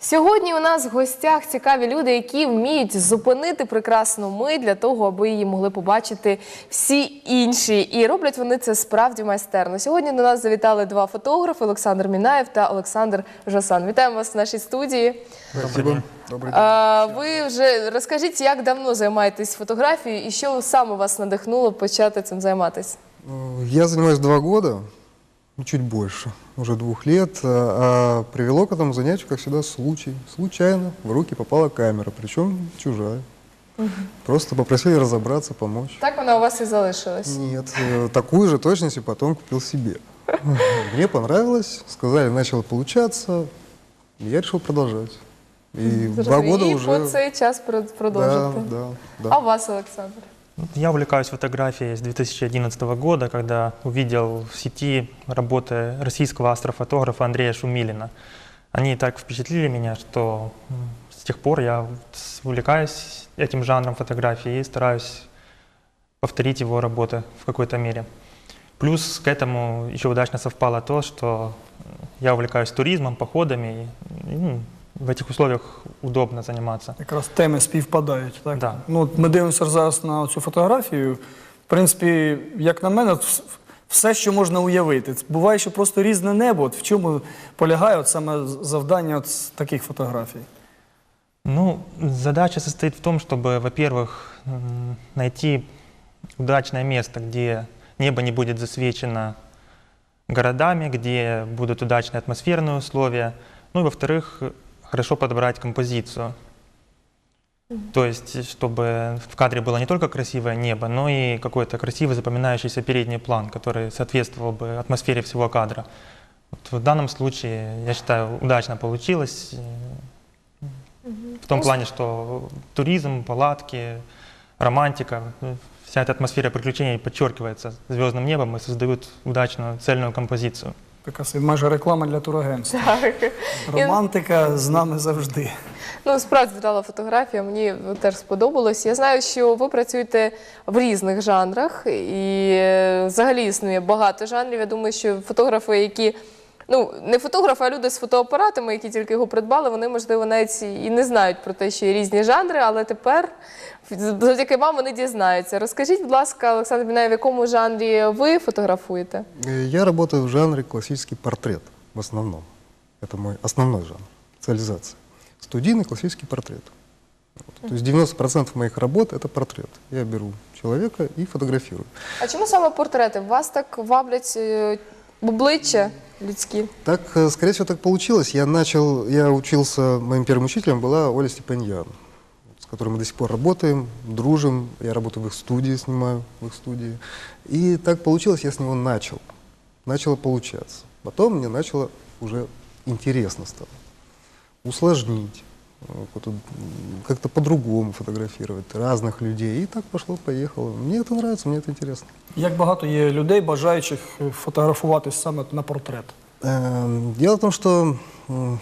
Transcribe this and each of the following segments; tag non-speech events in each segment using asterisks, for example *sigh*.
Сьогодні у нас в гостях цікаві люди, які вміють зупинити прекрасну мить для того, аби її могли побачити всі інші. І роблять вони це справді майстерно. Сьогодні до нас завітали два фотографи: Олександр Мінаєв та Олександр Жосан. Вітаємо вас в нашій студії. Спасибо. Добрый день. А, ви вже розкажіть, як давно займаєтесь фотографією і що саме вас надихнуло почати цим займатися? Я занимаюсь два года, чуть больше, уже двух лет. А а привело к этому занятию, как всегда, случай. Случайно в руки попала камера, причем чужая. Просто попросили разобраться, помочь. Так вона у вас і залишилась. Нет, э, такую же точности потом купил себе. *laughs* Мне понравилось, сказали, начало получаться, и я решил продолжать. И два Зрозуміло. года і уже... по цей час про- Да, продовжити. да, да. А у вас, Олександр? Я увлекаюсь фотографией с 2011 года, когда увидел в сети работы российского астрофотографа Андрея Шумилина. Они так впечатлили меня, что с тех пор я увлекаюсь этим жанром фотографии и стараюсь повторить его работы в какой-то мере. Плюс к этому еще удачно совпало то, что я увлекаюсь туризмом, походами, и, ну, в этих условиях удобно заниматься. Якраз теми співпадають. Так? Да. Ну, от ми дивимося зараз на цю фотографію. В принципі, як на мене, вс- все, що можна уявити. Буває, що просто різне небо. От в чому полягає от саме завдання от з таких фотографій? Ну, задача состоит в том, чтобы, во-первых, м, найти удачное место, где небо не будет засвечено городами, где будут удачные атмосферные условия. Ну и, во-вторых, хорошо подобрать композицию. То есть, чтобы в кадре было не только красивое небо, но и какой-то красивый запоминающийся передний план, который соответствовал бы атмосфере всего кадра. Вот в данном случае, я считаю, удачно получилось. В том плане, что туризм, палатки, романтика, э, вся эта атмосфера приключений подчеркивается звездным небом и создают удачную цельную композицию. Така собі майже реклама для турагентства. Так. Романтика з нами завжди. Ну, справді дала фотографія, мені теж сподобалось. Я знаю, що ви працюєте в різних жанрах, і е, взагалі існує багато жанрів. Я думаю, що фотографи, які ну не фотографи, а люди з фотоапаратами, які тільки його придбали, вони можливо навіть і не знають про те, що є різні жанри, але тепер завдяки вам вони дізнаються. Розкажіть, будь ласка, Олександр Бінаєв, в якому жанрі ви фотографуєте? Э, Я работаю в жанре классический портрет в основном. Это мой основной жанр, специализация. Студийный классический портрет. Вот. То есть 90% моих работ это портрет. Я беру человека и фотографирую. А чому саме портрети? Вас так ваблять е, обличчя Людські? Так, э, скорее всего, так получилось. Я начал, я учился, моим первым учителем была Оля Степаньян, с которой мы до сих пор работаем, дружим. Я работаю в их студии, снимаю в их студии. И так получилось, я с него начал. Начало получаться. Потом мне начало уже интересно стало. Усложнить. э, вот тут, м, Как-то по-другому фотографировать разных людей. И так пошло-поехало. Мне это нравится, мне это интересно. Як багато є людей, бажаючих е, фотографуватись саме на портрет? Эм, Дело в том, что м,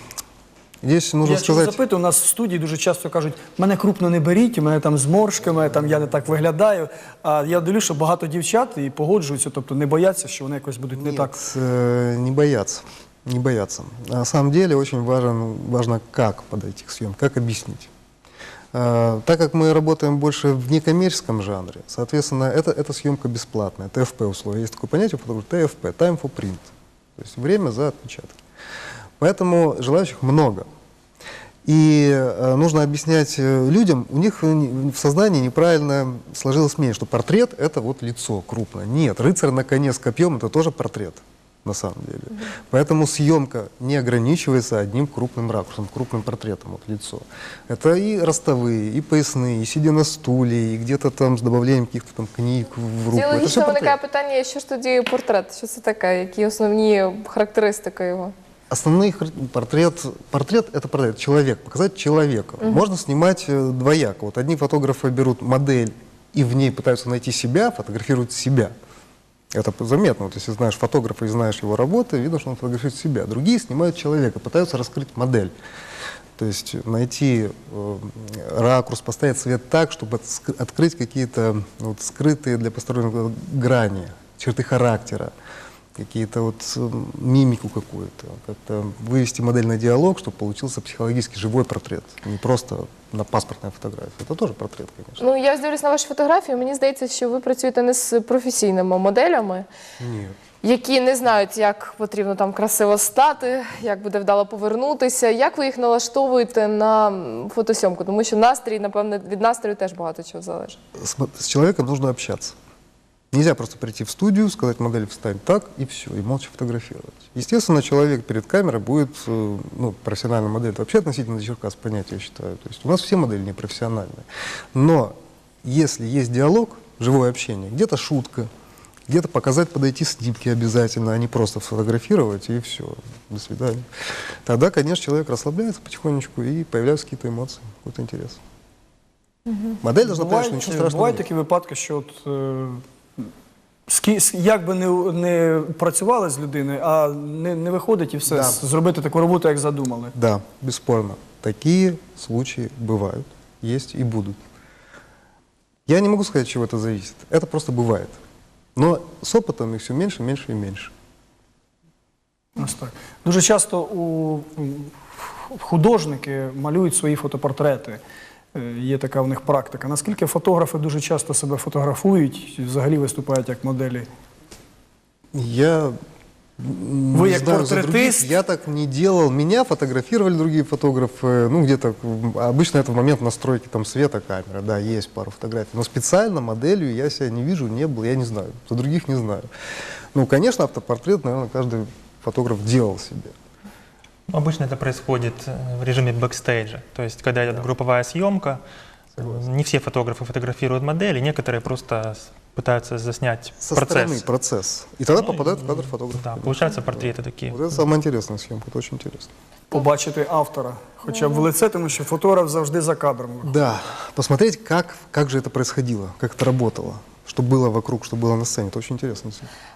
здесь нужно я чому сказать... запитую, у нас в студії дуже часто кажуть, мене крупно не беріть, у мене там зморшки, мене там я не так виглядаю. А я дивлюсь, що багато дівчат і погоджуються, тобто не бояться, що вони якось будуть не Нет, так. э, не бояться. Не бояться. На самом деле очень важен, важно, как подойти к съемке, как объяснить. А, так как мы работаем больше в некоммерческом жанре, соответственно, это, это съемка бесплатная, ТФП условия. Есть такое понятие у фотографа ТФП, Time for Print, то есть время за отпечатки. Поэтому желающих много. И э, нужно объяснять э, людям, у них э, в сознании неправильно сложилось мнение, что портрет — это вот лицо крупное. Нет, рыцарь на коне с копьем — это тоже портрет, на самом деле. Поэтому съемка не ограничивается одним крупным ракурсом, крупным портретом, вот лицо. Это и ростовые, и поясные, и сидя на стуле, и где-то там с добавлением каких-то там книг в руку. Це Это все логічно виникає портрет. питання, що ж тоді портрет? Що це таке? Які основні характеристики його? Основные хар- портрет, портрет это портрет, человек, показать человека. Можно снимать э, двояко. Вот одни фотографы берут модель и в ней пытаются найти себя, фотографируют себя. Это заметно. Вот если знаешь фотографа и знаешь его работы, видно, что он фотографирует себя. Другие снимают человека, пытаются раскрыть модель. То есть найти э, ракурс, поставить свет так, чтобы открыть какие-то вот, скрытые для постороннего грани, черты характера. какие-то вот э, мимику какую-то, как-то вывести модель на диалог, чтобы получился психологически живой портрет, не просто на паспортной фотографии. Это тоже портрет, конечно. Ну, я дивлюсь на ваші фотографії. Мені здається, що ви працюєте не з професійними моделями, Нет. які не знають, як потрібно там красиво стати, як буде вдало повернутися. Як ви їх налаштовуєте на м, фотосйомку? Тому що настрій, напевне, від настрою теж багато чого залежить. С, мо- с человеком нужно общаться. Нельзя просто прийти в студию, сказать модели встань так и все, и молча фотографировать. Естественно, человек перед камерой будет, э, ну, профессиональная модель, это вообще относительно черкас понятие, я считаю. То есть у нас все модели непрофессиональные. Но если есть диалог, живое общение, где-то шутка, где-то показать, подойти снимки обязательно, а не просто сфотографировать и все, до свидания. Тогда, конечно, человек расслабляется потихонечку и появляются какие-то эмоции, какой-то интерес. Модель должна понять, что ничего страшного бувають нет. такі випадки, що от, е, с- як би не, не працювали з людиною, а не, не виходить і все, Да. з- зробити таку роботу, як задумали. Да, бесспорно. Такие случаи бывают, есть и будут. Я не могу сказать, от чего это зависит. Это просто бывает. Но с опытом их все меньше, меньше и меньше. Ось так. Дуже часто у м, художники малюють свої фотопортрети. Е, Є така в них практика. Наскільки фотографи дуже часто себе фотографують і взагалі виступають як моделі? Я м, Вы не як знаю, за других, портретист? я так не делал. Меня фотографировали другие фотографы. Ну, где-то, м, обычно это в момент настройки там света камеры. Да, есть пару фотографий. Но специально моделью я себя не вижу, не был, я не знаю. За других не знаю. Ну, конечно, автопортрет, наверное, каждый фотограф делал себе. Обычно это происходит э, в режиме бэкстейджа. То есть, когда идет групповая съемка, э, не все фотографы фотографируют модели, некоторые просто пытаются заснять Со процесс. стороны процесс. И тогда Ну, попадает в кадр фотограф. Да, получаются портреты такие. Вот это самая интересная съемка, это очень интересно. Побачити автора, хоча б в лице, тому що фотограф завжди за кадром. Да, посмотреть, как, как же это происходило, как это работало, что было вокруг, что было на сцене. Это очень интересно.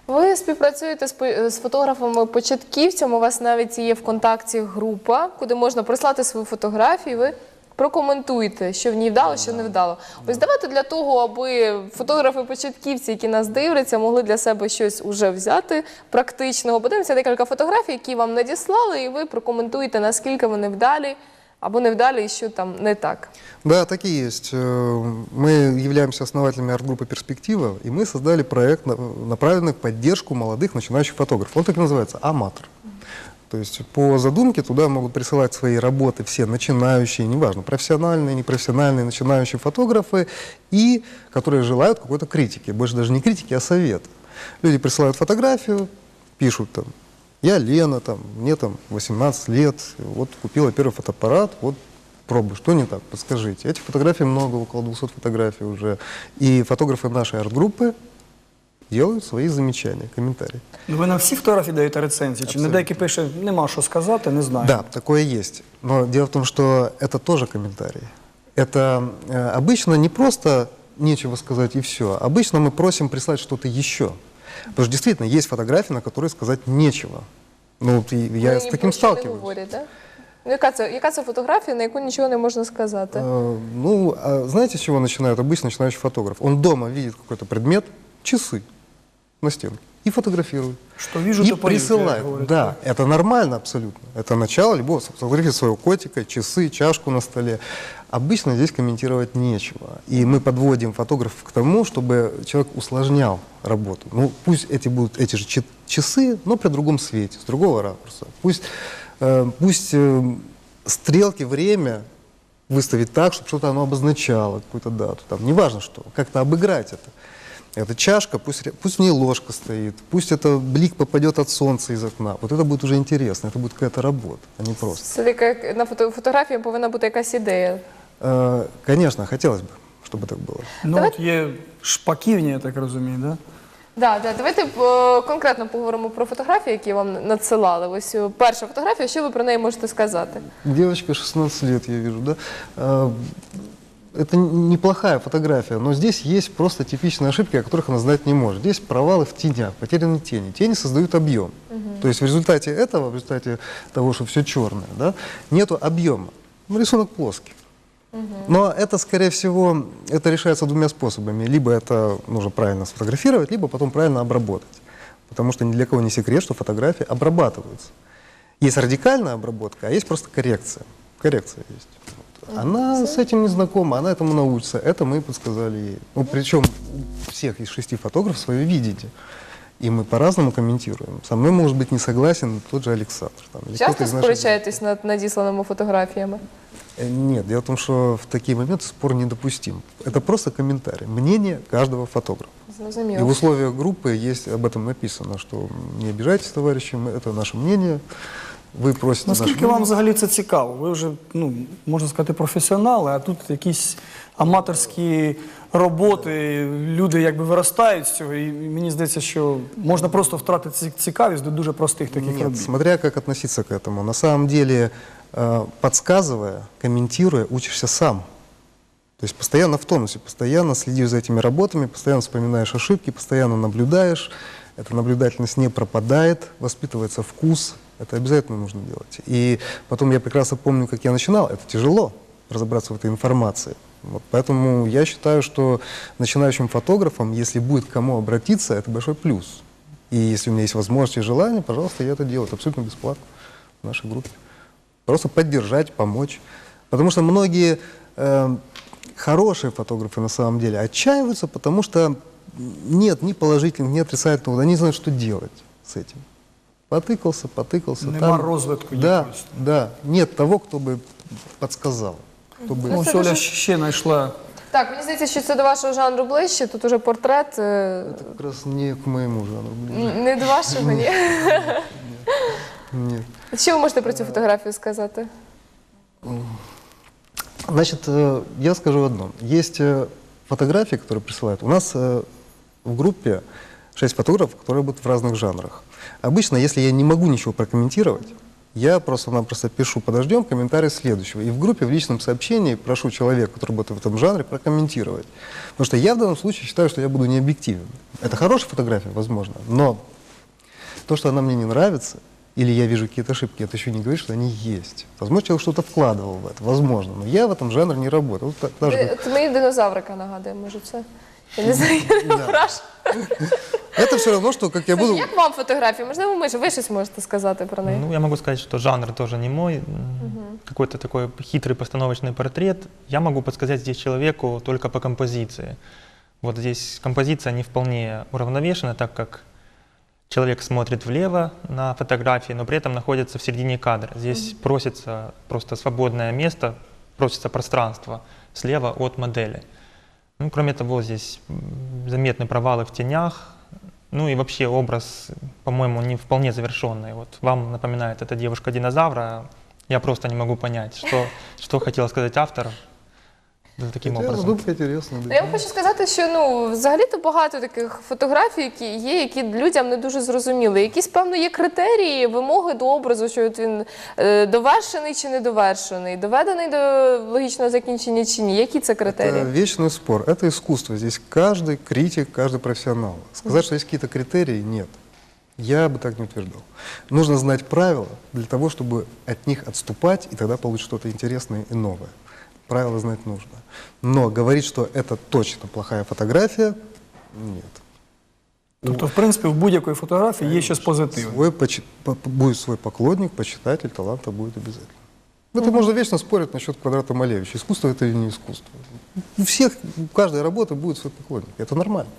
Ви співпрацюєте з, по- з фотографами-початківцями. У вас навіть є в контакті група, куди можна прислати свою фотографію. Ви прокоментуєте, що в ній вдало, що не вдало. Ось давайте для того, аби фотографи-початківці, які нас дивляться, могли для себе щось уже взяти практичного. Подивимося декілька фотографій, які вам надіслали, і ви прокоментуєте, наскільки вони вдалі або невдалі, і що там не так. Да, такие есть. Мы являемся основателями арт-группы «Перспектива», и мы создали проект, на- направленный в поддержку молодых начинающих фотографов. Он так и называется «Аматор». То есть по задумке туда могут присылать свои работы все начинающие, неважно, профессиональные, непрофессиональные, начинающие фотографы, и которые желают какой-то критики. Больше даже не критики, а совета. Люди присылают фотографию, пишут там, я Лена, там, мне там 18 лет, вот купила первый фотоаппарат, вот пробую, что не так, подскажите. Этих фотографий много, около 200 фотографий уже. И фотографы нашей арт-группы делают свои замечания, комментарии. Ну, ви на всі фотографії даєте рецензії? Чи не Абсолютно. деякі пише, нема що сказати, не знаю. Да, такое есть. Но дело в том, что это тоже комментарии. Это э, обычно не просто нечего сказать и все. Обычно мы просим прислать что-то еще. Потому что действительно есть фотографии, на которые сказать нечего. Ну, вот и я Вони с ні таким про що не сталкиваюсь. говорять, да? Ну, яка це, яка це фотографія, на яку нічого не можна сказати? Э, Ну, а знаете, с чего начинает обычно начинающий фотограф? Он дома видит какой-то предмет, часы На стенке, и фотографирует. Что вижу, и то пою, как присылает. говорят. Да, это нормально абсолютно. Это начало любого фотографии своего котика, часы, чашку на столе. Обычно здесь комментировать нечего. И мы подводим фотографов к тому, чтобы человек усложнял работу. Ну, пусть эти будут эти же ча- часы, но при другом свете, с другого ракурса. Пусть, э, пусть э, стрелки, время выставить так, чтобы что-то оно обозначало, какую-то дату. Там, неважно что, как-то обыграть это. Эта чашка, пусть, ре- пусть в ней ложка стоит, пусть это блик попадет от солнца из окна. Вот это будет уже интересно, это будет какая-то работа, а не просто. Це така на фото, фотографії повинна бути якась ідея. Э, конечно, хотелось бы, чтобы так было. Ну, Давай- от є шпаківні, я так розумію, да? Да, да, давайте е, конкретно поговоримо про фотографії, які вам надсилали. Ось е, перша фотографія, що ви про неї можете сказати? Девочка 16 лет, я вижу, да? Э, это неплохая фотография, но здесь есть просто типичные ошибки, о которых она знать не может. Здесь провалы в тенях, потеряны тени. Тени создают объем. То есть в результате этого, в результате того, что все черное, да, нету объема. Ну, рисунок плоский. Но это, скорее всего, это решается двумя способами. Либо это нужно правильно сфотографировать, либо потом правильно обработать. Потому что ни для кого не секрет, что фотографии обрабатываются. Есть радикальная обработка, а есть просто коррекция. Коррекция есть. Вот. Она с этим не знакома, она этому научится. Это мы подсказали ей. Ну, причем у всех из шести фотографов свое видение. И мы по-разному комментируем. Со мной может быть не согласен тот же Александр. Там, или кто-то Часто из наших сперечаєтесь над надісланими фотографіями? Э, Нет, дело в том, что в такие моменты спор недопустим. Это просто комментарий, мнение каждого фотографа. И в Зрозуміло. условиях группы есть об этом написано, что не обижайтесь, товарищи, мы- это наше мнение. Вы просите наше Наскільки мнение. вам взагалі це цікаво? Ви вже, ну, можна сказати, професіонали, а тут якісь аматорські роботи, люди якби виростають з цього, і мені здається, що можна просто втратити ці- цікавість до дуже простих таких Нет, робіт. смотря как относиться к этому. На самом деле, э, подсказывая, комментируя, учишься сам. То есть постоянно в тонусе, постоянно следишь за этими работами, постоянно вспоминаешь ошибки, постоянно наблюдаешь. Эта наблюдательность не пропадает, воспитывается вкус. это обязательно нужно делать. И потом я прекрасно помню, как я начинал. Это тяжело разобраться в этой информации. Вот, поэтому я считаю, что начинающим фотографам, если будет к кому обратиться, это большой плюс. И если у меня есть возможность и желание, пожалуйста, я это делаю. Абсолютно бесплатно в нашей группе. Просто поддержать, помочь. Потому что многие э, хорошие фотографы на самом деле отчаиваются, потому что нет ни положительных, ни отрицательных, они не знают, что делать с этим. Потыкался, потыкался. Нема розвитку Да, якогось. да. Нет того, кто бы подсказал. Кто бы... Ну, це ось Оля дуже- ще знайшла. Так, мені здається, що це до вашого жанру ближче. Тут уже портрет е, Как раз не к моему жанру. ближе. н- не до вашого, ні. Нет. Що ви можете про цю фотографію сказати? Значит, э, я скажу одно. Есть э, фотографии, которые присылают. У нас э, в группе шесть фотографов, которые будут в разных жанрах. Обычно, если я не могу ничего прокомментировать, я просто-напросто пишу «подождем» комментарий следующего. И в группе, в личном сообщении прошу человека, который работает в этом жанре, прокомментировать. Потому что я в данном случае считаю, что я буду необъективен. Это хорошая фотография, возможно, но то, что она мне не нравится, или я вижу какие-то ошибки, это еще не говорит, что они есть. Возможно, человек что-то вкладывал в это, возможно, но я в этом жанре не работаю. Е, Це мені динозаврика нагадує, може це. Я не знаю, я не враж. Это все равно, что как я буду... Як вам фотографія? Можливо, ми ж- ви щось можете сказати про неї? Ну, я могу сказать, что жанр тоже не мой. м, Какой-то такой хитрый постановочный портрет. Я могу подсказать здесь человеку только по композиции. Вот здесь композиция не вполне уравновешена, так как человек смотрит влево на фотографии, но при этом находится в середине кадра. Здесь просится просто свободное место, просится пространство слева от модели. Ну, кроме того, здесь заметны провалы в тенях, ну и вообще образ, по-моему, не вполне завершенный. Вот вам напоминает эта девушка-динозавра. Я просто не могу понять, что, что хотел сказать автор таким Хотя образом. задумка интересная. да. Я вам хочу сказати, що ну взагалі-то багато таких фотографій, які є, які людям не дуже зрозуміли. Якісь певно є критерії, вимоги до образу, що от він е, довершений чи не довершений, доведений до логічного закінчення чи ні. Які це критерії? Это вечный спор. Это искусство. Здесь каждый критик, каждый профессионал. Сказать, что есть какие-то критерии, нет. Я бы так не утверждал. Нужно знать правила для того, чтобы от них отступать, и тогда получить что-то интересное и новое. Правила знать нужно. Но говорить, что это точно плохая фотография, нет. Тобто, в принципі, в будь-якої фотографії є щось позитивне. Свой почи- по- по- будет свой поклонник, почитатель, таланта будет обязательно. Это можно вечно спорить насчет квадрата Малевича. Искусство это или не искусство. У всех, у каждой работы будет свой поклонник. Это нормально.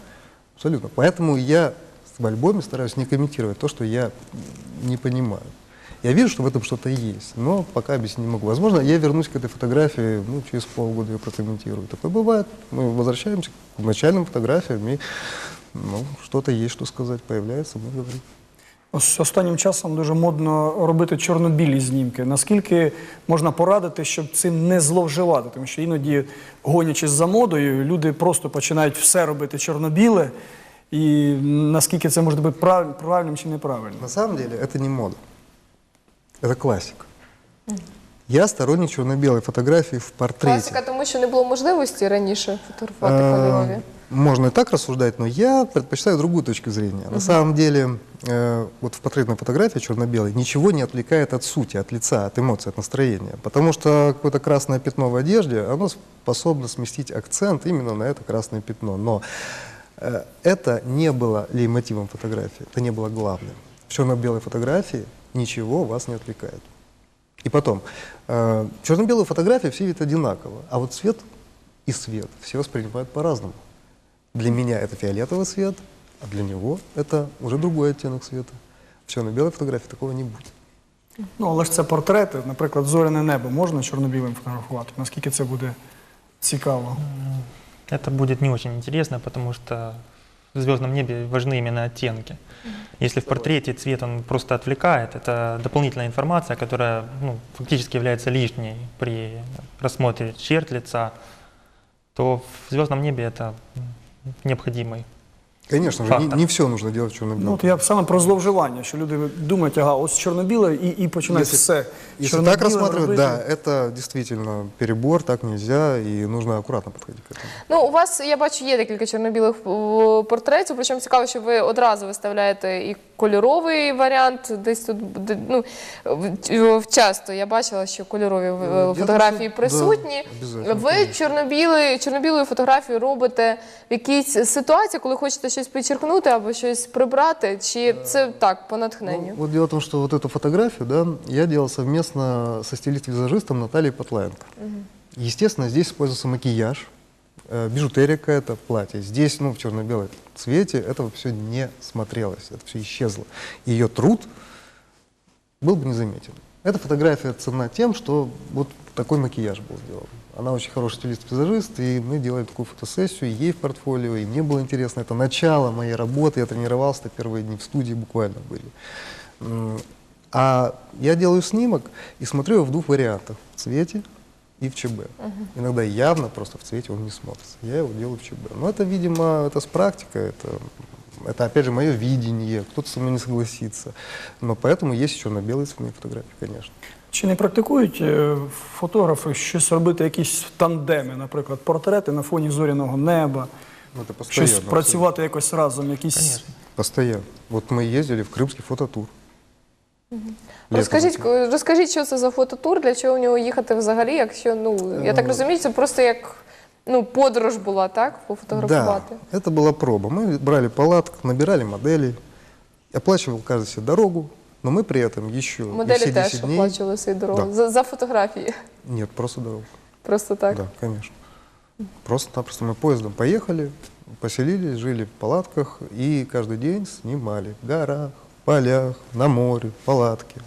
Абсолютно. Поэтому я в альбоме стараюсь не комментировать то, что я не понимаю. Я вижу, что в этом что-то есть, но пока объяснить не могу. Возможно, я вернусь к этой фотографии, ну, через полгода ее прокомментирую. Такое бывает. Мы возвращаемся к начальным фотографиям, и ну, что-то есть, что сказать, появляется, мы говорим. Ось останнім часом дуже модно робити чорно-білі знімки. Наскільки можна порадити, щоб цим не зловживати? Тому що іноді, гонячись за модою, люди просто починають все робити чорно-біле. І наскільки це може бути прав- правильним чи неправильним? На самом деле это не мода. Это классика. Я сторонник черно-белой фотографии в портрете. Класика, тому що не було можливості раніше фотографувати Э, кольорові. Можно и так рассуждать, но я предпочитаю другую точку зрения. На самом деле, э, вот в портретной фотографии черно-белой ничего не отвлекает от сути, от лица, от эмоций, от настроения. Потому что какое-то красное пятно в одежде, оно способно сместить акцент именно на это красное пятно. Но Э, Это не было лейтмотивом фотографии, это не было главным. В черно-белой фотографии ничего вас не отвлекает. И потом, э, черно-белую фотографию все видят одинаково, а вот цвет и свет все воспринимают по-разному. Для меня это фиолетовый цвет, а для него это уже другой оттенок света. В черно-белой фотографии такого не будет. Ну, але ж це портрети, наприклад, зоряне небо можна чорно-білим фотографувати? Наскільки це буде цікаво? Это будет не очень интересно, потому что в звездном небе важны именно оттенки. Если в портрете цвет он просто отвлекает, это дополнительная информация, которая ну, фактически является лишней при рассмотре черт лица, то в звездном небе это необходимый. Конечно же, не, не все нужно делать в черно-белом. Ну, от я саме про зловживання, що люди думають, ага, ось чорно-біле і, і починають Если- все. Если так рассматривать, робити. да, это действительно перебор, так нельзя, и нужно аккуратно подходить к этому. Ну, у вас, я бачу, є декілька чорно-білих о, портретів, причому цікаво, що ви одразу виставляєте і кольоровий варіант, десь тут, де- ну, в- в- часто я бачила, що кольорові е, Я фотографії думаю, присутні. да, ви конечно. чорно-білий, чорно-білою фотографію робите в якійсь ситуації, коли хочете щось підчеркнути або щось прибрати, чи це так, по натхненню? Ну, вот дело в том, что вот эту фотографию, да, я делал совместно со стилист-визажистом Натальей Потлаенко. Естественно, здесь использовался макияж, э, бижутерия какая-то, платье. Здесь, ну, в черно-белом цвете этого все не смотрелось, это все исчезло. Ее труд был бы незаметен. Эта фотография ценна тем, что вот такой макияж был сделан. Она очень хороший стилист-визажист, и мы делали такую фотосессию, ей в портфолио, и мне было интересно. Это начало моей работы, я тренировался, первые дни в студии буквально были. А я делаю снимок и смотрю его в двух вариантах, в цвете и в ЧБ. Иногда явно просто в цвете он не смотрится. Я его делаю в ЧБ. Но это, видимо, это с практикой, это, это опять же мое видение, кто-то со мной не согласится. Но поэтому есть черно-белые цветные фотографии, конечно. Чи не практикують е, фотографи щось робити, якісь тандеми, наприклад, портрети на фоні зоряного неба, Ну, это постоянно. щось працювати якось разом, якісь. Конечно. Постоянно. Вот мы ездили в крымский фототур. Летом Розкажіть, этим. розкажіть, що це за фототур, для чого в нього їхати взагалі, якщо, ну, я так розумію, це просто як ну, подорож була, так, пофотографувати. Да, это была проба. Мы брали палатку, набирали моделей, оплачивал каждый себе дорогу, но мы при этом еще и Моделі все теж 10 дней... оплачували свою дорогу. Да. За, за фотографії. Нет, просто дорогу. Просто так. Да, конечно. Просто-напросто мы поездом поехали, поселились, жили в палатках и каждый день снимали в горах, полях, на море, палатки.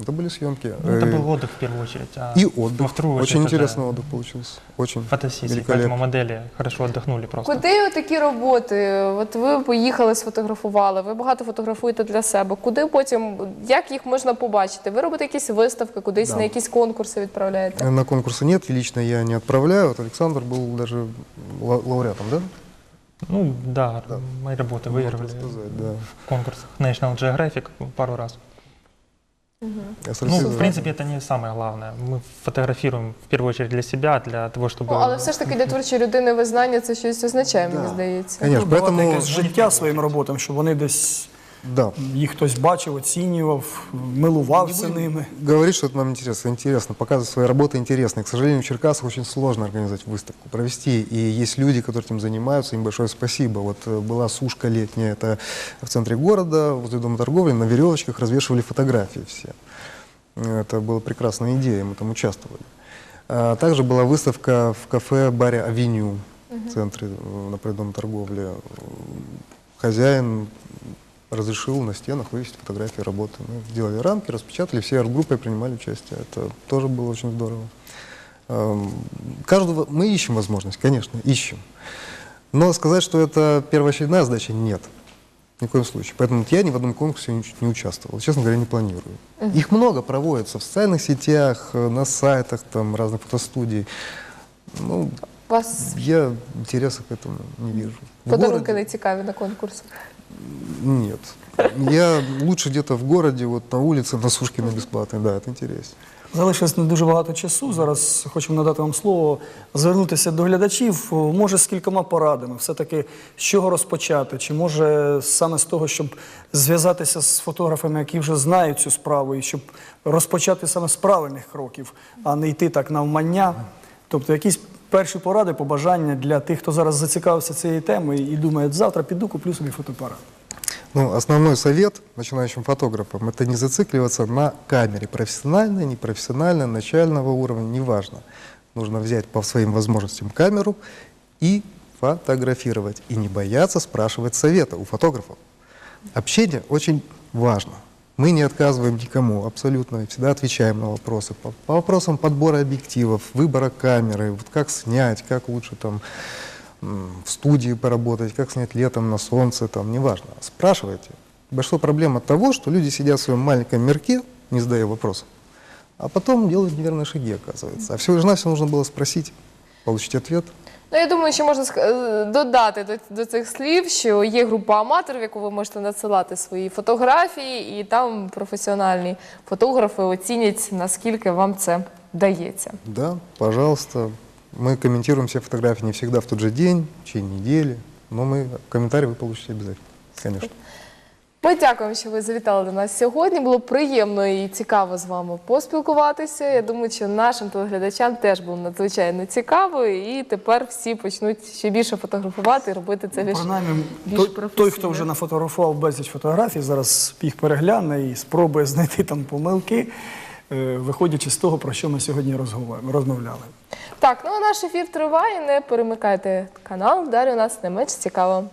Это были съемки. Ну, это Э, был отдых в первую очередь. а И во отдых. вторую Очень очередь интересный уже отдых получился. Очень Фотосессии, поэтому великолепно. модели хорошо отдохнули просто. Куди такі роботи? От ви поїхали, сфотографували, ви багато фотографуєте для себе. Куди потім, як їх можна побачити? Ви робите якісь виставки, кудись Да. на якісь конкурси відправляєте? На конкурсы нет, и лично я не отправляю. Вот Александр был даже ла- лауреатом, да? Ну да, мои работы Можно выигрывали сказать, да. в конкурсах National Geographic пару раз. Я с Ну, Алексеем- в принципе, это не самое главное. Мы фотографируем в первую очередь для себя, для того, чтобы... Ну, але все ж таки для творчої людини визнання це щось означає, мені Да. здається. Конечно, Давати поэтому... якесь життя своїм роботам, щоб вони десь Да. їх хтось бачив, оцінював, милувався ними. Говорит, что это нам интересно, интересно, показывать свои работы интересные. К сожалению, в Черкасах очень сложно организовать выставку, провести. И есть люди, которые этим занимаются, им большое спасибо. Вот э, была сушка летняя, это в центре города, возле дома торговли, на веревочках развешивали фотографии все. Это была прекрасная идея, мы там участвовали. А Также была выставка в кафе-баре «Авеню» в центре, э, напротив дома торговли. Хозяин разрешил на стенах вывесить фотографии работы. Мы сделали рамки, распечатали, все арт-группы принимали участие. Это тоже было очень здорово. Эм, Каждого мы ищем возможность, конечно, ищем. Но сказать, что это первоочередная задача, нет. Ни в коем случае. Поэтому я ни в одном конкурсе не, не участвовал. Честно говоря, не планирую. Их много проводится в социальных сетях, э, на сайтах там, разных фотостудий. Ну, вас я интереса к этому не вижу. Подарунки не цікаві на конкурсах. Нет. Я лучше где-то в городе, вот на улице, на сушке на да, это интереснее. Залишилось не дуже багато часу. Зараз хочемо надати вам слово, звернутися до глядачів. Може, з кількома порадами, все-таки з чого розпочати? Чи може саме з того, щоб зв'язатися з фотографами, які вже знають цю справу, і щоб розпочати саме з правильних кроків, а не йти так навмання? Тобто якісь перші поради, побажання для тих, хто зараз зацікавився цією темою і думає, завтра піду, куплю собі фотоапарат. Ну, основной совет начинающим фотографам – это не зацикливаться на камере, профессиональной, непрофессиональной, начального уровня, неважно. Нужно взять по своим возможностям камеру и фотографировать. И не бояться спрашивать совета у фотографов. Общение очень важно. Мы не отказываем никому абсолютно, всегда отвечаем на вопросы. По, по вопросам подбора объективов, выбора камеры, вот как снять, как лучше там в студии поработать, как снять летом на солнце, там, неважно. Спрашивайте. Большая проблема того, что люди сидят в своем маленьком мирке, не задая вопросов, а потом делают неверные шаги, оказывается. А всего лишь навсего нужно было спросить, получить ответ. Ну, я думаю, що можна ск- е, додати до, до цих слів, що є група аматорів, в яку ви можете надсилати свої фотографії, і там професіональні фотографи оцінять, наскільки вам це вдається. Да, пожалуйста. Мы комментируем все фотографии не всегда в тот же день, в течение недели, но мы комментарий вы получите обязательно, конечно. Ми дякуємо, що ви завітали до нас сьогодні. Було приємно і цікаво з вами поспілкуватися. Я думаю, що нашим телеглядачам теж було надзвичайно цікаво, і тепер всі почнуть ще більше фотографувати і робити це більш, Принаймні, більш той, той, професійно. хто вже нафотографував безліч фотографій, зараз їх перегляне і спробує знайти там помилки, е, виходячи з того, про що ми сьогодні розговор- розмовляли. Так, ну а наш ефір триває. Не перемикайте канал. Далі у нас не менш цікаво.